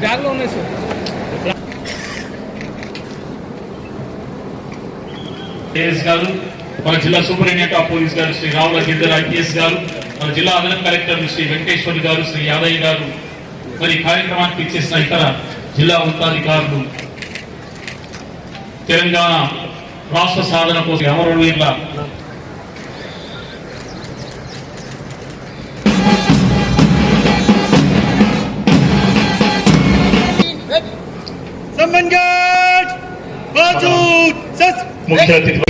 బ్యాగ్లో ఉన్నాయి sir as గారు మన జిల్లా సూపరింటెండెంట్ ఆఫ్ పోలీస్ గారు శ్రీ రావుల గిద్దర్ ఐపీఎస్ గారు మన జిల్లా అదనపు కలెక్టర్ శ్రీ వెంకటేశ్వర్ గారు శ్రీ యాదయ్య గారు మరి కార్యక్రమానికి ఇచ్చేసిన ఇతర జిల్లా ఉన్నతాధికారులు. తెలంగాణ రాష్ట్ర సాధన కోసం అమరవీరుల तेलंगण बाजू मुख्य अतिथी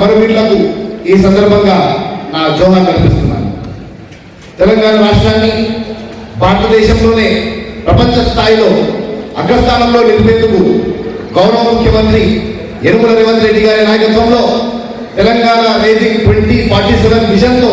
అమరవీరులకు ఈ సందర్భంగా నా జోహార్ కల్పిస్తున్నాను తెలంగాణ రాష్ట్రాన్ని భారతదేశంలోనే ప్రపంచ స్థాయిలో అగ్రస్థానంలో నిలిపేందుకు గౌరవ ముఖ్యమంత్రి యనుమల రేవంత్ రెడ్డి గారి నాయకత్వంలో Telangana rising twenty forty seven విజన్తో